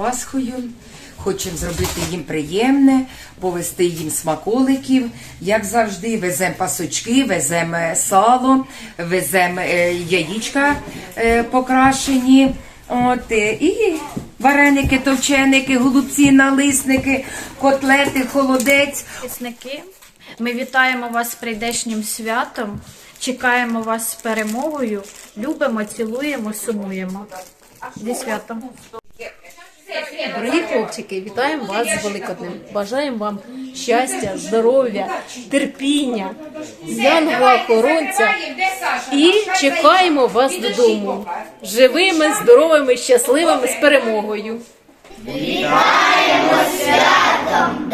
святом. Хочемо зробити їм приємне, повести їм смаколиків. Як завжди, веземо пасочки, веземо е, сало, веземо е, яєчка е, покрашені. От, і вареники, товченики, голубці, налисники, котлети, холодець. Захисники, ми вітаємо вас з прийдешнім святом, чекаємо вас з перемогою, любимо, цілуємо, сумуємо. Зі святом. Дорогі хлопчики, вітаємо вас з Великоднем. Бажаємо вам щастя, здоров'я, терпіння, янгла охоронця і чекаємо вас додому. Живими, здоровими, щасливими з перемогою. Вітаємо святом!